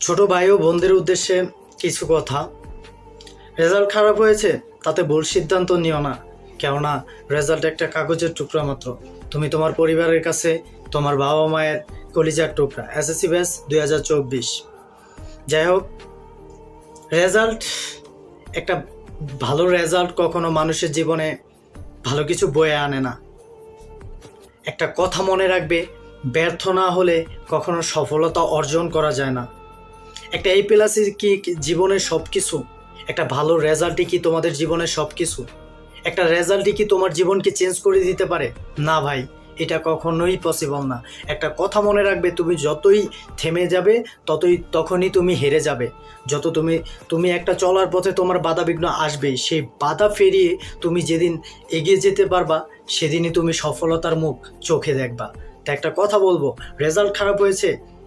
ছোট ভাই ও বোনদের উদ্দেশ্যে কিছু কথা। রেজাল্ট খারাপ হয়েছে, তাতে ভুল সিদ্ধান্ত নিও না। কেননা, রেজাল্ট একটা কাগজের টুকরা মাত্র। তুমি তোমার পরিবারের কাছে, তোমার বাবা মায়ের কলিজার টুকরা। এসএসসি ব্যাস দুই হাজার চব্বিশ। যাই হোক, রেজাল্ট একটা ভালো রেজাল্ট কখনো মানুষের জীবনে ভালো কিছু বয়ে আনে না। একটা কথা মনে রাখবে, ব্যর্থ না হলে কখনো সফলতা অর্জন করা যায় না। একটা এই প্লাসের কি জীবনের সব কিছু একটা ভালো রেজাল্টই কি তোমাদের জীবনের সব কিছু একটা রেজাল্টই কি তোমার জীবনকে চেঞ্জ করে দিতে পারে? না ভাই, এটা কখনোই পসিবল না। একটা কথা মনে রাখবে, তুমি যতই থেমে যাবে, ততই তখনই তুমি হেরে যাবে। যত তুমি তুমি একটা চলার পথে তোমার বাধা বিঘ্ন আসবেই। সেই বাধা ফেরিয়ে তুমি যেদিন এগিয়ে যেতে পারবা, সেদিনই তুমি সফলতার মুখ চোখে দেখবা। তা একটা কথা বলব, রেজাল্ট খারাপ হয়েছে?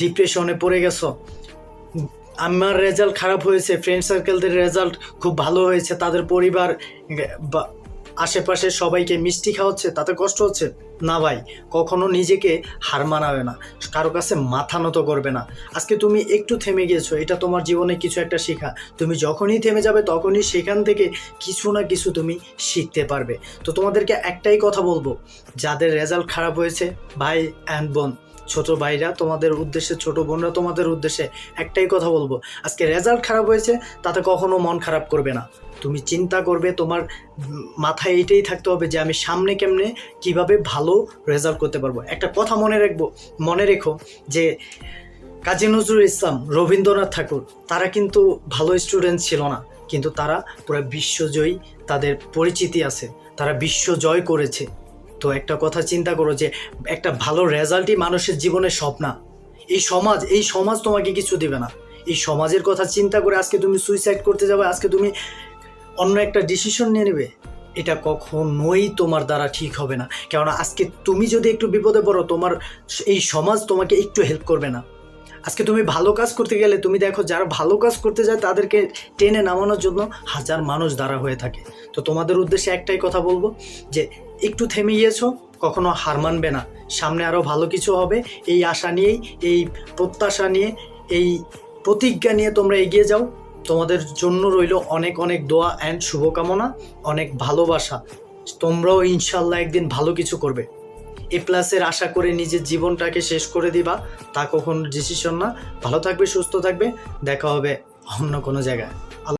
ডিপ্রেশনে পড়ে গেছো? আমার রেজাল্ট খারাপ হয়েছে ফ্রেন্ড সার্কেলদের রেজাল্ট খুব ভালো হয়েছে, তাদের পরিবার আশেপাশে সবাইকে মিষ্টি খাওয়াচ্ছে, তাতে কষ্ট হচ্ছে? না ভাই, কখনো নিজেকে হার মানাবে না, কারও কাছে মাথা নত করবে না। আজকে তুমি একটু থেমে গিয়েছো, এটা তোমার জীবনে কিছু একটা শেখা। তুমি যখনই থেমে যাবে, তখনই সেখান থেকে কিছু না কিছু তুমি শিখতে পারবে। তো তোমাদেরকে একটাই কথা বলব, যাদের রেজাল্ট খারাপ হয়েছে, ভাই অ্যান্ড বোন ছোট ভাইরা তোমাদের উদ্দেশ্যে, ছোট বোনরা তোমাদের উদ্দেশ্যে একটাই কথা বলব। আজকে রেজাল্ট খারাপ হয়েছে, তাতে কখনো মন খারাপ করবে না। তুমি চিন্তা করবে, তোমার মাথায় এটাই থাকতে হবে যে আমি সামনে কেমনে, কীভাবে ভালো রেজাল্ট করতে পারব। একটা কথা মনে রাখব, মনে রেখো যে কাজী নজরুল ইসলাম, রবীন্দ্রনাথ ঠাকুর, তারা কিন্তু ভালো স্টুডেন্ট ছিল না। কিন্তু তারা পুরো বিশ্বজয়ী, তাদের পরিচিতি আছে। তারা বিশ্ব জয় করেছে। তো একটা কথা চিন্তা করো যে একটা ভালো রেজাল্টই মানুষের জীবনের স্বপ্ন। এই সমাজ এই সমাজ তোমাকে কিছু দেবে না। এই সমাজের কথা চিন্তা করে আজকে তুমি সুইসাইড করতে যাবে, আজকে তুমি অন্য একটা ডিসিশন নিয়ে নেবে। এটা কখনোই তোমার দ্বারা ঠিক হবে না। কেননা আজকে তুমি যদি একটু বিপদে পড়ো, তোমার এই সমাজ তোমাকে একটু হেল্প করবে না। আজকে তুমি ভালো কাজ করতে গেলে তুমি দেখো যারা ভালো কাজ করতে যায় তাদেরকে টেনে নামানোর জন্য হাজার মানুষ দ্বারা হয়ে থাকে। তো তোমাদের উদ্দেশ্যে একটাই কথা বলব যে একটু থেমে গিয়েছো, কখনো হার মানবে না। সামনে আরও ভালো কিছু হবে। এই আশা নিয়েই, এই প্রত্যাশা নিয়ে, এই প্রতিজ্ঞা নিয়ে তোমরা এগিয়ে যাও। তোমাদের জন্য রইল অনেক অনেক দোয়া অ্যান্ড শুভকামনা, অনেক ভালোবাসা। তোমরাও ইনশাল্লাহ একদিন ভালো কিছু করবে। এ প্লাসের আশা করে নিজের জীবনটাকে শেষ করে দিবা, তা কখনো ডিসিশন না। ভালো থাকবে, সুস্থ থাকবে, দেখা হবে অন্য কোনো জায়গায়।